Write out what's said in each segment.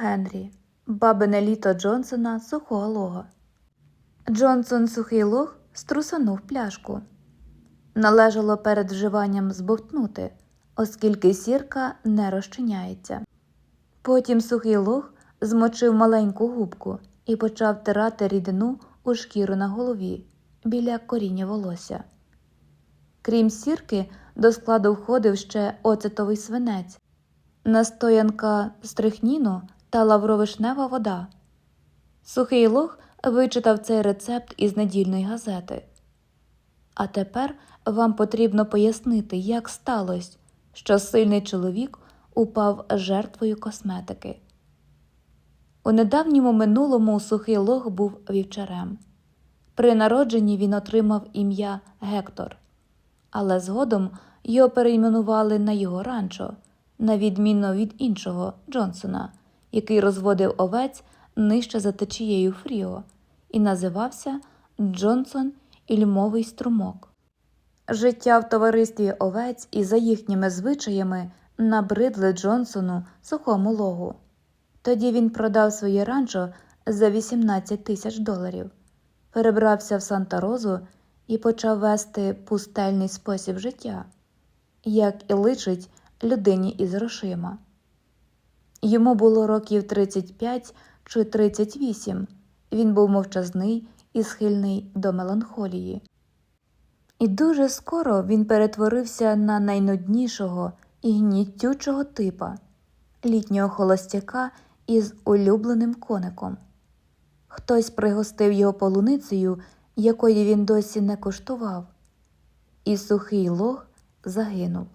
Генрі, бабине літо Джонсона сухого лога. Джонсон сухий лог струсанув пляшку. Належало перед вживанням збовтнути, оскільки сірка не розчиняється. Потім сухий лог змочив маленьку губку і почав тирати рідину у шкіру на голові біля коріння волосся. Крім сірки, до складу входив ще оцетовий свинець, настоянка стрихніну та лавровишнева вода. Сухий лог вичитав цей рецепт із недільної газети. А тепер вам потрібно пояснити, як сталося, що сильний чоловік упав жертвою косметики. У недавньому минулому сухий лог був вівчарем. При народженні він отримав ім'я Гектор, але згодом його перейменували на його ранчо, на відміну від іншого Джонсона, який розводив овець нижче за течією Фріо, і називався Джонсон Ільмовий струмок. Життя в товаристві овець і за їхніми звичаями набридли Джонсону сухому логу. Тоді він продав своє ранчо за 18 тисяч доларів, перебрався в Санта-Розу і почав вести пустельний спосіб життя, як і личить людині із грошима. Йому було років 35 чи 38, він був мовчазний і схильний до меланхолії. І дуже скоро він перетворився на найнуднішого і гнітючого типа літнього холостяка із улюбленим коником. Хтось пригостив його полуницею, якої він досі не коштував, і сухий лог загинув.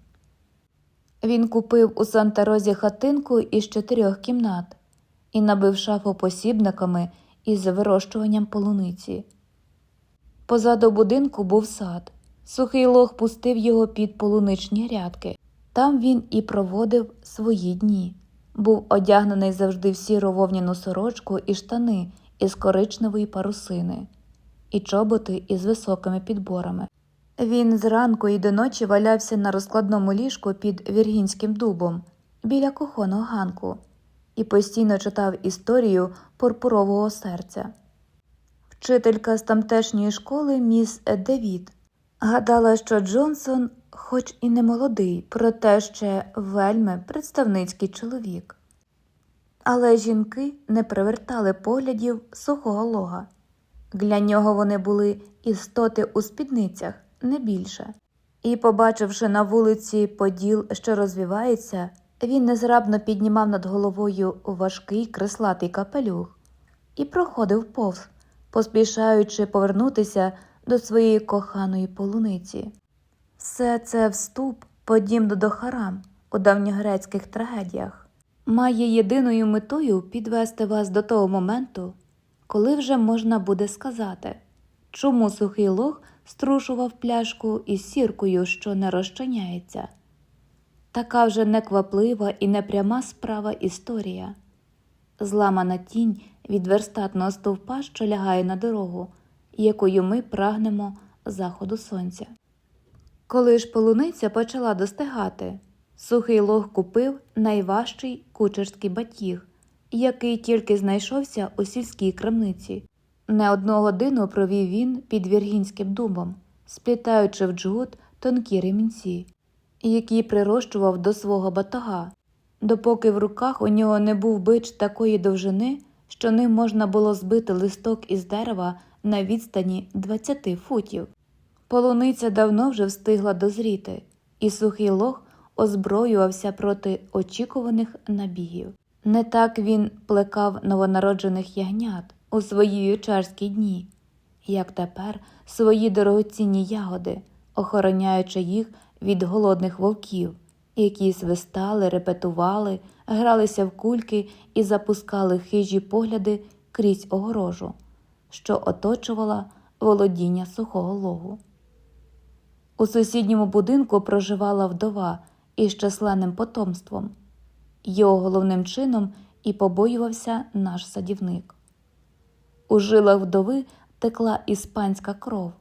Він купив у Санта-Розі хатинку із чотирьох кімнат і набив шафу посібниками із вирощуванням полуниці. Позаду будинку був сад. Сухий лог пустив його під полуничні грядки. Там він і проводив свої дні. Був одягнений завжди в сіру вовняну сорочку і штани із коричневої парусини, і чоботи із високими підборами. Він зранку і до ночі валявся на розкладному ліжку під віргінським дубом біля кухонного ганку і постійно читав історію пурпурового серця. Вчителька з тамтешньої школи міс Девід гадала, що Джонсон, хоч і не молодий, проте ще вельми представницький чоловік. Але жінки не привертали поглядів сухого лога. Для нього вони були істоти у спідницях, не більше. І, побачивши на вулиці поділ, що розвивається, він незрабно піднімав над головою важкий креслатий капелюх і проходив повз, поспішаючи повернутися до своєї коханої полуниці. Все це вступ, подібно до харам у давньогрецьких трагедіях, має єдиною метою підвести вас до того моменту, коли вже можна буде сказати, чому сухий лог струшував пляшку із сіркою, що не розчиняється. Така вже некваплива і непряма справа історія, зламана тінь від верстатного стовпа, що лягає на дорогу, якою ми прагнемо заходу сонця. Коли ж полуниця почала достигати, сухий лог купив найважчий кучерський батіг, який тільки знайшовся у сільській крамниці. Не одну годину провів він під віргінським дубом, сплітаючи в джгут тонкі ремінці, які прирощував до свого батога, допоки в руках у нього не був бич такої довжини, що ним можна було збити листок із дерева на відстані 20 футів. Полуниця давно вже встигла дозріти, і сухий лог озброювався проти очікуваних набігів. Не так він плекав новонароджених ягнят у свої вівчарські дні, як тепер свої дорогоцінні ягоди, охороняючи їх від голодних вовків, які свистали, репетували, гралися в кульки і запускали хижі погляди крізь огорожу, що оточувала володіння сухого логу. У сусідньому будинку проживала вдова із численним потомством. Його головним чином і побоювався наш садівник. У жилах вдови текла іспанська кров,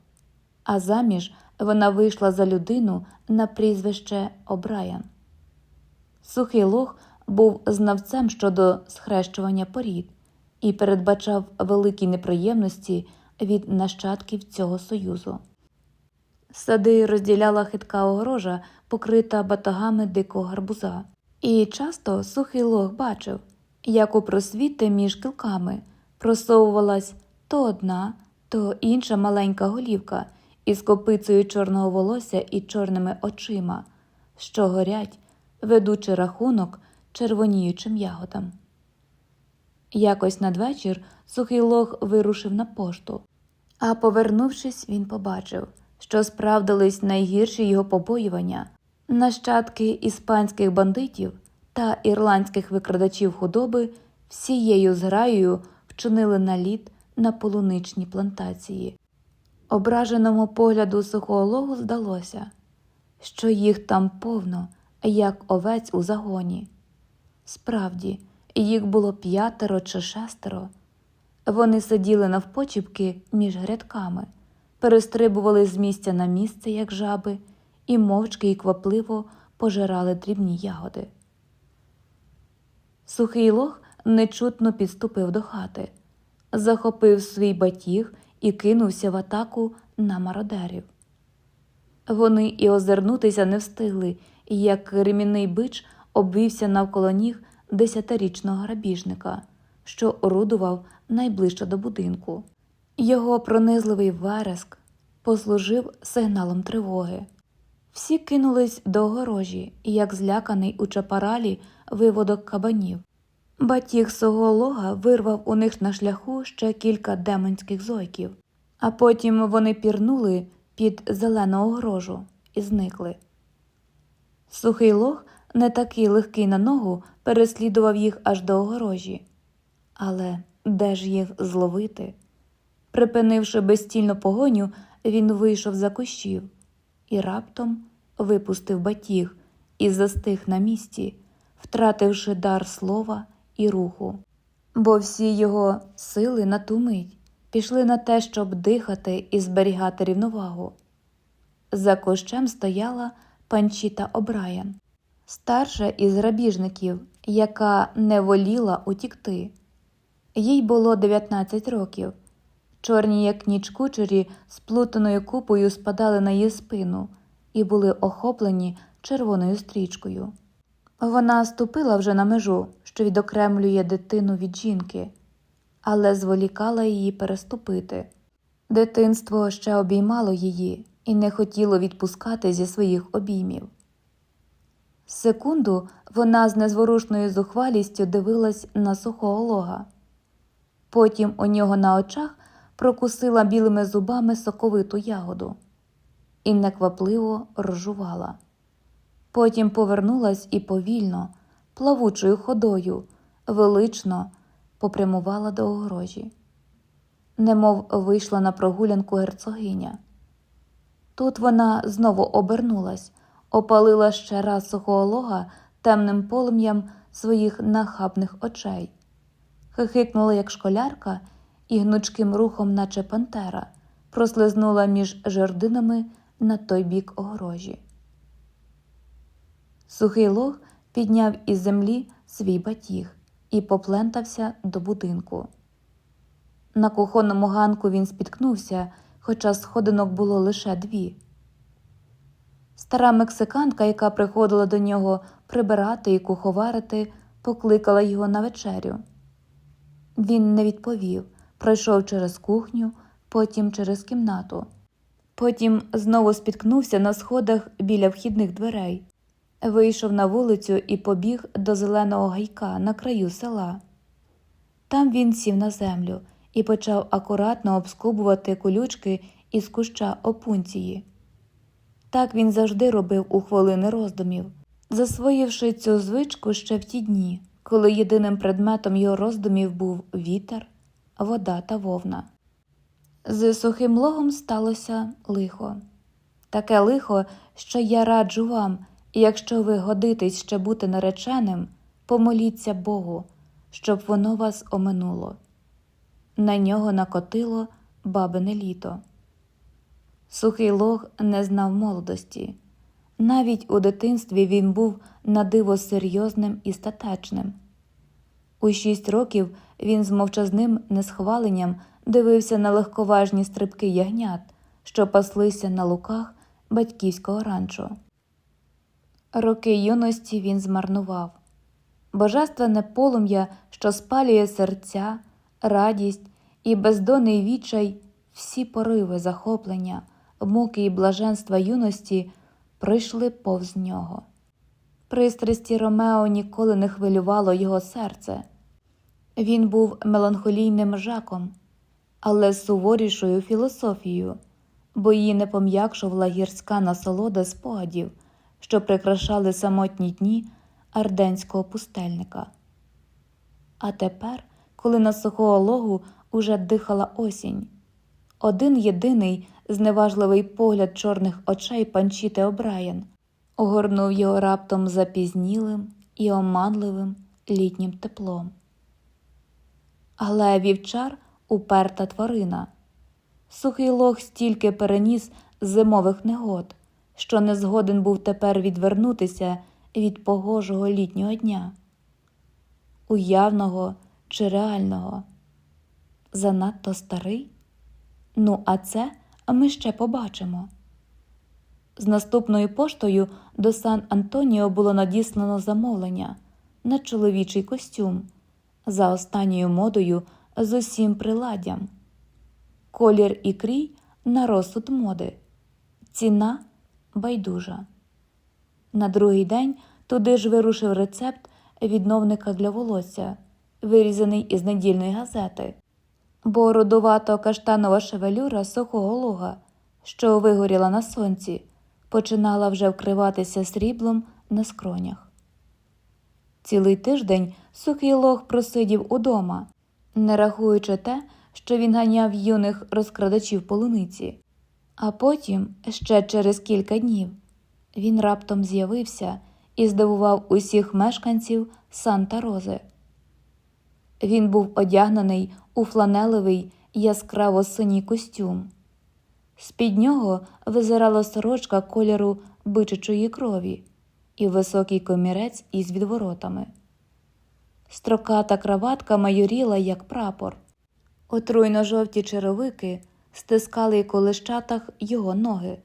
а заміж вона вийшла за людину на прізвище Обраян. Сухий лог був знавцем щодо схрещування порід і передбачав великі неприємності від нащадків цього союзу. Сади розділяла хитка огорожа, покрита батагами дикого гарбуза, і часто сухий лох бачив, як у просвіти між кілками просовувалась то одна, то інша маленька голівка із копицею чорного волосся і чорними очима, що горять, ведучи рахунок червоніючим ягодам. Якось надвечір сухий лох вирушив на пошту, а повернувшись, він побачив, що справдились найгірші його побоювання нащадки іспанських бандитів та ірландських викрадачів худоби всією зграєю вчинили наліт на полуничні плантації. Ображеному погляду сухого логу здалося, що їх там повно, як овець у загоні. Справді, їх було п'ятеро чи шестеро. Вони сиділи навпочіпки між грядками, перестрибували з місця на місце, як жаби, і мовчки і квапливо пожирали дрібні ягоди. Сухий лох нечутно підступив до хати, захопив свій батіг і кинувся в атаку на мародерів. Вони і озирнутися не встигли, як ремінний бич обвівся навколо ніг десятирічного грабіжника, що орудував найближче до будинку. Його пронизливий вереск послужив сигналом тривоги. Всі кинулись до огорожі, як зляканий у чапаралі виводок кабанів. Батіг свого лога вирвав у них на шляху ще кілька демонських зойків, а потім вони пірнули під зелену огорожу і зникли. Сухий лог, не такий легкий на ногу, переслідував їх аж до огорожі. Але де ж їх зловити? Припинивши безстільну погоню, він вийшов за кущів і раптом випустив батіг і застиг на місці, втративши дар слова і руху. Бо всі його сили на ту мить пішли на те, щоб дихати і зберігати рівновагу. За кущем стояла панчіта Обраян, старша із грабіжників, яка не воліла утікти. Їй було 19 років. Чорні, як ніч кучері, з плутаною купою спадали на її спину і були охоплені червоною стрічкою. Вона ступила вже на межу, що відокремлює дитину від жінки, але зволікала її переступити. Дитинство ще обіймало її і не хотіло відпускати зі своїх обіймів. Секунду вона з незворушною зухвалістю дивилась на сухого лога. Потім у нього на очах прокусила білими зубами соковиту ягоду і неквапливо рожувала. Потім повернулась і повільно, плавучою ходою, велично попрямувала до огорожі, немов вийшла на прогулянку герцогиня. Тут вона знову обернулась, опалила ще раз сухого лога темним полум'ям своїх нахабних очей, хихикнула, як школярка, і гнучким рухом, наче пантера, прослизнула між жердинами на той бік огорожі. Сухий лог підняв із землі свій батіг і поплентався до будинку. На кухонному ганку він спіткнувся, хоча сходинок було лише дві. Стара мексиканка, яка приходила до нього прибирати і куховарити, покликала його на вечерю. Він не відповів, пройшов через кухню, потім через кімнату. Потім знову спіткнувся на сходах біля вхідних дверей, вийшов на вулицю і побіг до зеленого гайка на краю села. Там він сів на землю і почав акуратно обскубувати колючки із куща опунції. Так він завжди робив у хвилини роздумів, засвоївши цю звичку ще в ті дні, коли єдиним предметом його роздумів був вітер, вода та вовна. З сухим логом сталося лихо. Таке лихо, що я раджу вам, якщо ви годитесь ще бути нареченим, помоліться Богу, щоб воно вас оминуло. На нього накотило бабине літо. Сухий лог не знав молодості, Навіть у дитинстві він був на диво серйозним і статечним. У шість років він з мовчазним несхваленням дивився на легковажні стрибки ягнят, що паслися на луках батьківського ранчо. Роки юності він змарнував. Божественне полум'я, що спалює серця, радість і бездонний відчай, всі пориви захоплення, муки і блаженства юності пройшли повз нього. Пристрасті Ромео ніколи не хвилювало його серце. Він був меланхолійним жаком, але суворішою філософією, бо її не пом'якшувала гірська насолода спогадів, що прикрашали самотні дні арденського пустельника. А тепер, коли на сухого логу уже дихала осінь, один єдиний зневажливий погляд чорних очей панчіти Обраян огорнув його раптом запізнілим і оманливим літнім теплом. Але вівчар уперта тварина. Сухий лог стільки переніс зимових негод, що не згоден був тепер відвернутися від погожого літнього дня, уявного чи реального. Занадто старий? Ну, а це ми ще побачимо. З наступною поштою до Сан Антоніо було надіслано замовлення на чоловічий костюм за останньою модою з усім приладдям. Колір і крій на розсуд моди, ціна байдужа. На другий день туди ж вирушив рецепт відновника для волосся, вирізаний із недільної газети, бо родувато каштанова шевелюра сухого луга, що вигоріла на сонці, починала вже вкриватися сріблом на скронях. Цілий тиждень сухий лог просидів удома, не рахуючи те, що він ганяв юних розкрадачів полуниці. А потім, ще через кілька днів, він раптом з'явився і здивував усіх мешканців Санта Рози. Він був одягнений у фланелевий яскраво синій костюм. З-під нього визирала сорочка кольору бичачої крові і високий комірець із відворотами. Строката краватка майоріла, як прапор. Отруйно жовті черевики стискали у колищатах його ноги.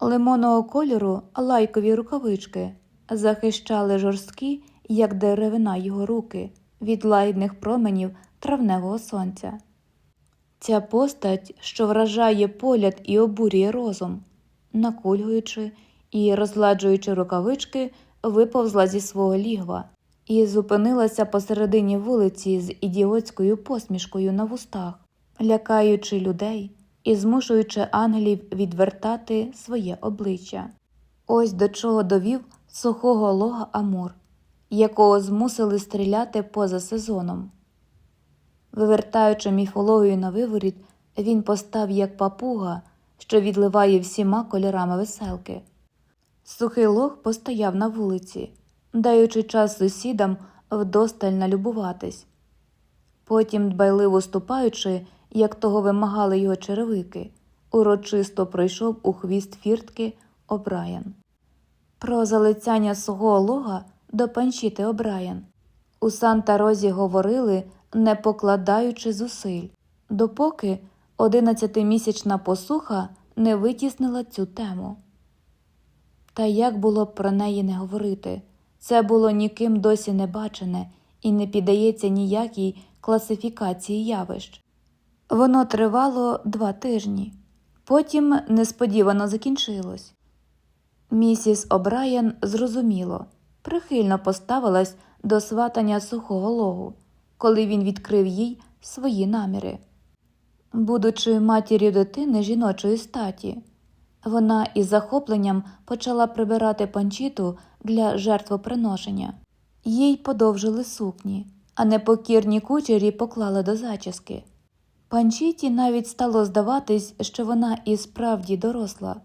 Лимонного кольору лайкові рукавички захищали жорсткі, як деревина його руки, від лагідних променів травневого сонця. Ця постать, що вражає погляд і обурює розум, накульгуючи і розгладжуючи рукавички, виповзла зі свого лігва і зупинилася посередині вулиці з ідіотською посмішкою на вустах, лякаючи людей і змушуючи ангелів відвертати своє обличчя. Ось до чого довів сухого лога Амур, якого змусили стріляти поза сезоном. Вивертаючи міфологію на виворіт, він постав як папуга, що відливає всіма кольорами веселки. Сухий лог постояв на вулиці, даючи час сусідам вдосталь налюбуватись. Потім, дбайливо ступаючи, як того вимагали його черевики, урочисто пройшов у хвіст фіртки Обраян. Про залицяння свого лога до панчіти Обраян. У Санта Розі говорили, не покладаючи зусиль, допоки одинадцятимісячна посуха не витіснила цю тему. Та як було б про неї не говорити, це було ніким досі не бачене і не піддається ніякій класифікації явищ. Воно тривало два тижні, потім несподівано закінчилось. Місіс Обраян зрозуміло, прихильно поставилась до сватання сухого логу, коли він відкрив їй свої наміри. Будучи матір'ю дитини жіночої статі, вона із захопленням почала прибирати панчіту для жертвоприношення. Їй подовжили сукні, а непокірні кучері поклали до зачіски. Панчіті навіть стало здаватись, що вона і справді доросла.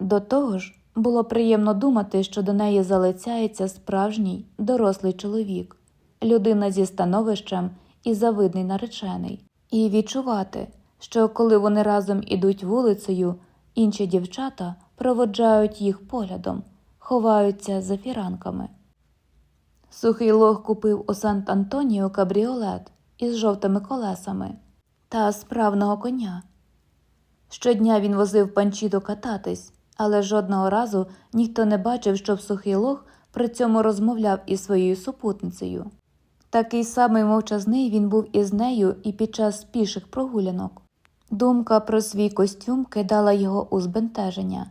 До того ж, було приємно думати, що до неї залицяється справжній дорослий чоловік, людина зі становищем і завидний наречений, і відчувати, що коли вони разом ідуть вулицею, інші дівчата проводжають їх поглядом, ховаються за фіранками. Сухий лох купив у Сант Антоніо кабріолет із жовтими колесами та справного коня. Щодня він возив панчіту кататись, але жодного разу ніхто не бачив, щоб сухий лох при цьому розмовляв із своєю супутницею. Такий самий мовчазний він був із нею і під час піших прогулянок. Думка про свій костюм кидала його у збентеження.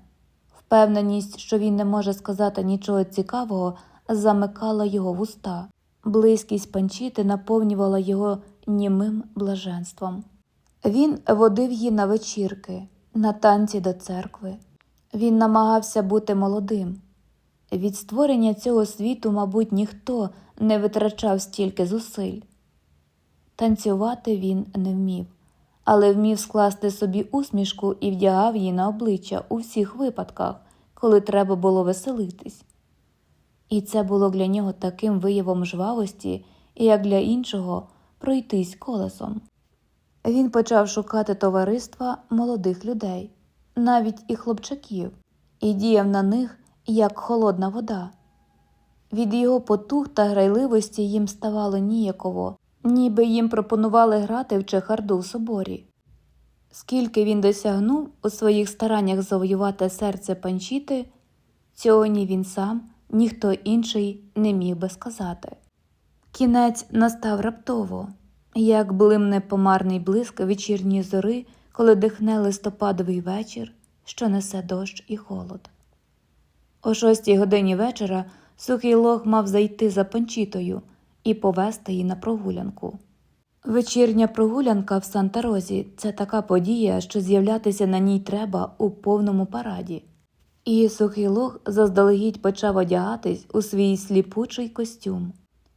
Впевненість, що він не може сказати нічого цікавого, замикала його вуста. Близькість панчіти наповнювала його німим блаженством. Він водив її на вечірки, на танці до церкви. Він намагався бути молодим. Від створення цього світу, мабуть, ніхто не витрачав стільки зусиль. Танцювати він не вмів, але вмів скласти собі усмішку і вдягав її на обличчя у всіх випадках, коли треба було веселитись. І це було для нього таким виявом жвавості, як для іншого пройтись колесом. Він почав шукати товариства молодих людей, навіть і хлопчаків, і діяв на них як холодна вода. Від його потух та грайливості їм ставало ніяково, ніби їм пропонували грати в чехарду в соборі. Скільки він досягнув у своїх стараннях завоювати серце панчіти, цього ні він сам, ні хто інший не міг би сказати. Кінець настав раптово, як блимне помарний блиск вечірньої зори, коли дихне листопадовий вечір, що несе дощ і холод. О шостій годині вечора сухий лог мав зайти за панчітою і повести її на прогулянку. Вечірня прогулянка в Санта-Розі – це така подія, що з'являтися на ній треба у повному параді. І сухий лог заздалегідь почав одягатись у свій сліпучий костюм.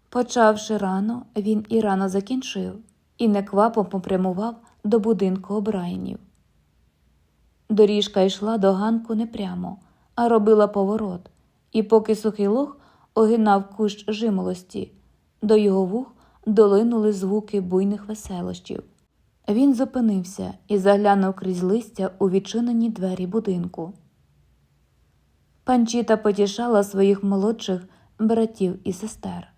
Почавши рано, він і рано закінчив, і неквапом попрямував до будинку Обрайнів. Доріжка йшла до ганку не прямо, а робила поворот, і поки сухий лох огинав кущ жимолості, до його вух долинули звуки буйних веселощів. Він зупинився і заглянув крізь листя у відчинені двері будинку. Панчіта потішала своїх молодших братів і сестер.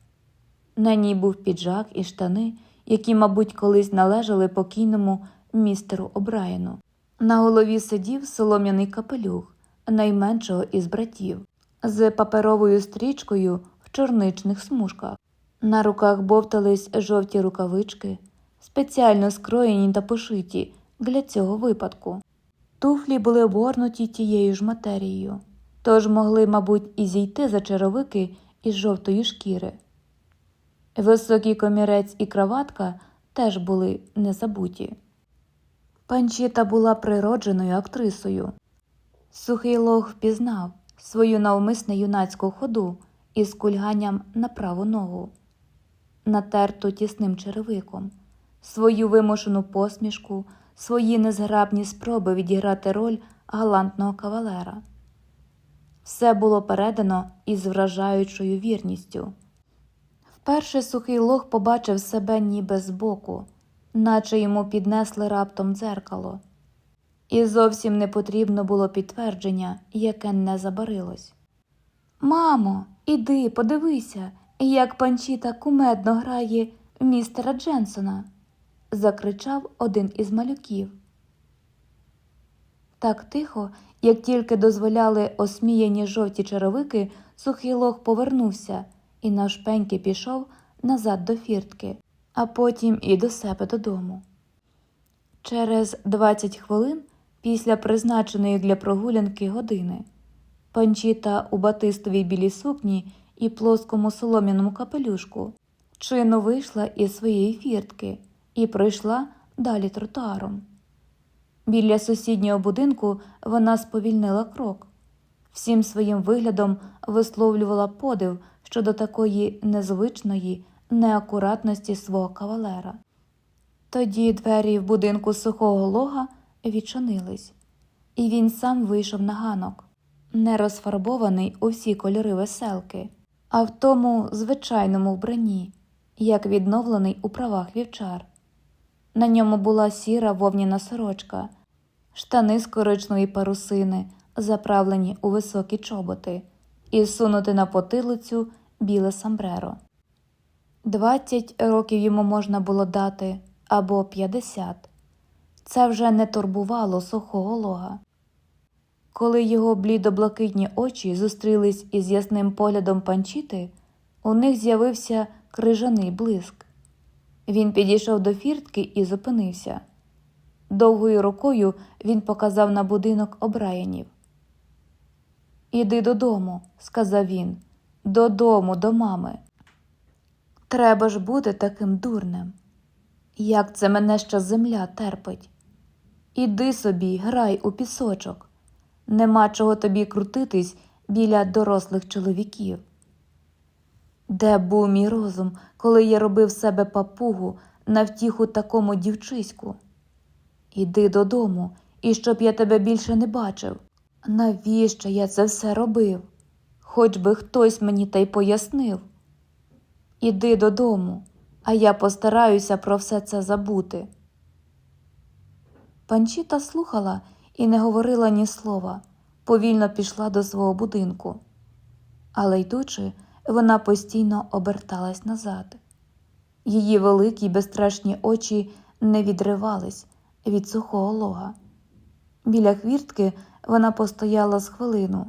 На ній був піджак і штани, які, мабуть, колись належали покійному містеру Обраєну. На голові сидів солом'яний капелюх найменшого із братів, з паперовою стрічкою в чорничних смужках. На руках бовтались жовті рукавички, спеціально скроєні та пошиті для цього випадку. Туфлі були обгорнуті тією ж матерією, тож могли, мабуть, і зійти за черевики із жовтої шкіри. Високий комірець і краватка теж були незабуті. Панчіта була природженою актрисою. Сухий лог впізнав свою навмисне юнацьку ходу із кульганням на праву ногу, натерту тісним черевиком, свою вимушену посмішку, свої незграбні спроби відіграти роль галантного кавалера. Все було передано із вражаючою вірністю. Вперше сухий лох побачив себе ніби збоку, наче йому піднесли раптом дзеркало. І зовсім не потрібно було підтвердження, яке не забарилось. Мамо, іди, подивися, як панчіта кумедно грає містера Дженсона, закричав один із малюків. Так тихо, як тільки дозволяли осміяні жовті черевики, сухий лох повернувся і навшпеньки пішов назад до фіртки, а потім і до себе додому. Через 20 хвилин після призначеної для прогулянки години панчіта у батистовій білій сукні і плоскому солом'яному капелюшку чинно вийшла із своєї фіртки і пройшла далі тротуаром. Біля сусіднього будинку вона сповільнила крок, всім своїм виглядом висловлювала подив щодо такої незвичної неакуратності свого кавалера. Тоді двері в будинку сухого лога відчинились, і він сам вийшов на ганок, не розфарбований у всі кольори веселки, а в тому звичайному вбранні, як відновлений у правах вівчар. На ньому була сіра вовняна сорочка, штани з коричної парусини, заправлені у високі чоботи, і сунути на потилицю біле самбреро. Двадцять років йому можна було дати або п'ятдесят. Це вже не турбувало сухого лога. Коли його блідо-блакитні очі зустрілись із ясним поглядом панчіти, у них з'явився крижаний блиск. Він підійшов до фіртки і зупинився. Довгою рукою він показав на будинок обраянів. Іди додому, сказав він, додому, до мами. Треба ж бути таким дурним. Як це мене ще земля терпить? Іди собі, грай у пісочок. Нема чого тобі крутитись біля дорослих чоловіків. Де був мій розум, коли я робив себе папугу на втіху такому дівчиську? Іди додому, і щоб я тебе більше не бачив. Навіщо я це все робив? Хоч би хтось мені та й пояснив. Іди додому, а я постараюся про все це забути. Панчіта слухала і не говорила ні слова, повільно пішла до свого будинку. Але йдучи, вона постійно оберталась назад. Її великі безстрашні очі не відривались від сухого лога. Біля хвіртки вона постояла з хвилину,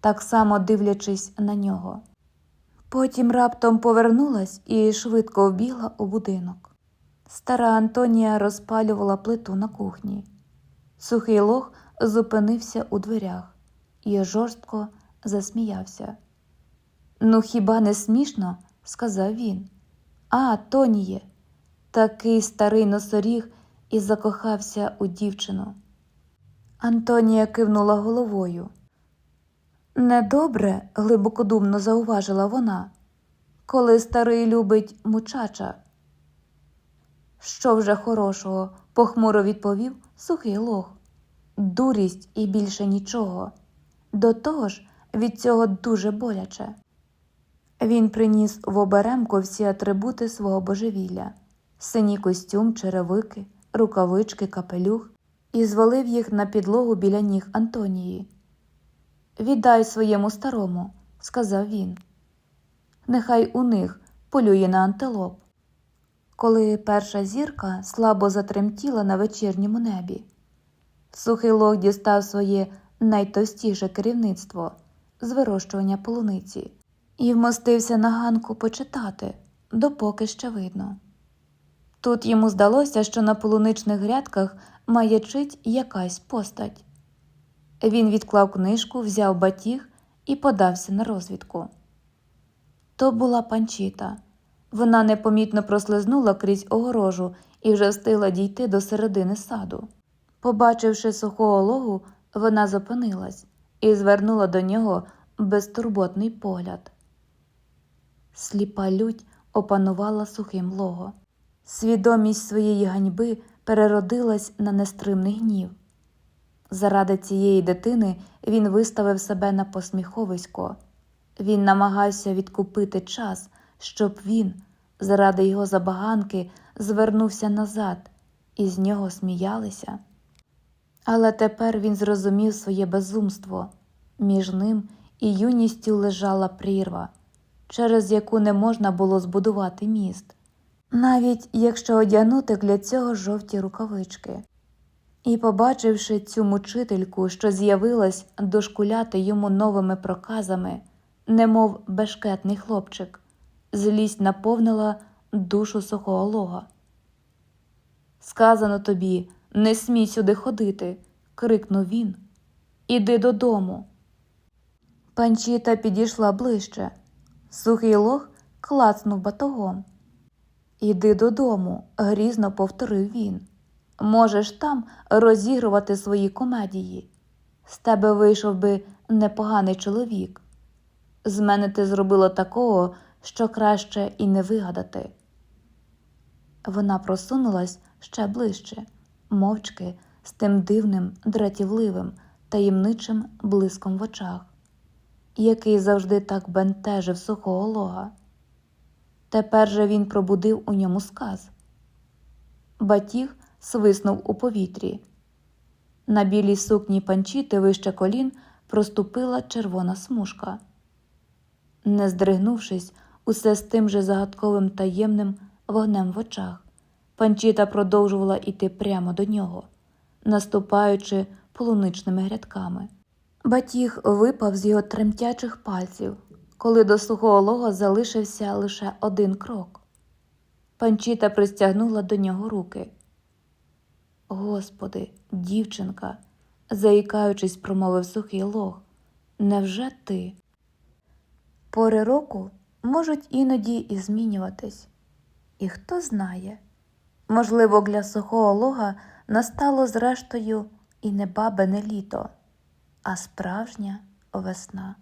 так само дивлячись на нього. Потім раптом повернулась і швидко вбігла у будинок. Стара Антонія розпалювала плиту на кухні. Сухий лох зупинився у дверях і жорстко засміявся. Ну, хіба не смішно? сказав він. А, Тоніє, такий старий носоріг і закохався у дівчину. Антонія кивнула головою. Недобре, глибокодумно зауважила вона, коли старий любить мучача. Що вже хорошого, похмуро відповів сухий лох. Дурість і більше нічого. До того ж, від цього дуже боляче. Він приніс в оберемку всі атрибути свого божевілля синій костюм, черевики, рукавички, капелюх і звалив їх на підлогу біля ніг Антонії. Віддай своєму старому, сказав він. Нехай у них полює на антилоп. Коли перша зірка слабо затремтіла на вечірньому небі, сухий лох дістав своє найтовстіше керівництво з вирощування полуниці і вмостився на ганку почитати, допоки ще видно. Тут йому здалося, що на полуничних грядках маячить якась постать. Він відклав книжку, взяв батіг і подався на розвідку. То була панчіта. Вона непомітно прослизнула крізь огорожу і вже встигла дійти до середини саду. Побачивши сухого логу, вона зупинилась і звернула до нього безтурботний погляд. Сліпа лють опанувала сухим лого. Свідомість своєї ганьби переродилась на нестримний гнів. Заради цієї дитини він виставив себе на посміховисько. Він намагався відкупити час, щоб він, заради його забаганки, звернувся назад, і з нього сміялися. Але тепер він зрозумів своє безумство. Між ним і юністю лежала прірва, через яку не можна було збудувати міст, навіть якщо одягнути для цього жовті рукавички. І, побачивши цю мучительку, що з'явилась дошкуляти йому новими проказами, немов бешкетний хлопчик, злість наповнила душу сухого лога. Сказано тобі, не смій сюди ходити, крикнув він. Іди додому. Панчіта підійшла ближче. Сухий лох клацнув батогом. Іди додому, грізно повторив він. Можеш там розігрувати свої комедії. З тебе вийшов би непоганий чоловік. З мене ти зробила такого, що краще і не вигадати. Вона просунулась ще ближче, мовчки, з тим дивним, дратівливим, таємничим блиском в очах, який завжди так бентежив сухого лога. Тепер же він пробудив у ньому сказ. Батіг свиснув у повітрі. На білій сукні панчіти вище колін проступила червона смужка. не здригнувшись, усе з тим же загадковим таємним вогнем в очах. Панчіта продовжувала йти прямо до нього, наступаючи полуничними грядками. Батіг випав з його тремтячих пальців, коли до сухого лога залишився лише один крок. Панчіта пристягнула до нього руки. Господи, дівчинка, заїкаючись, промовив сухий лог. Невже ти? Пори року можуть іноді і змінюватись. І хто знає, можливо, для сухого лога настало зрештою і не бабине літо, а справжня весна.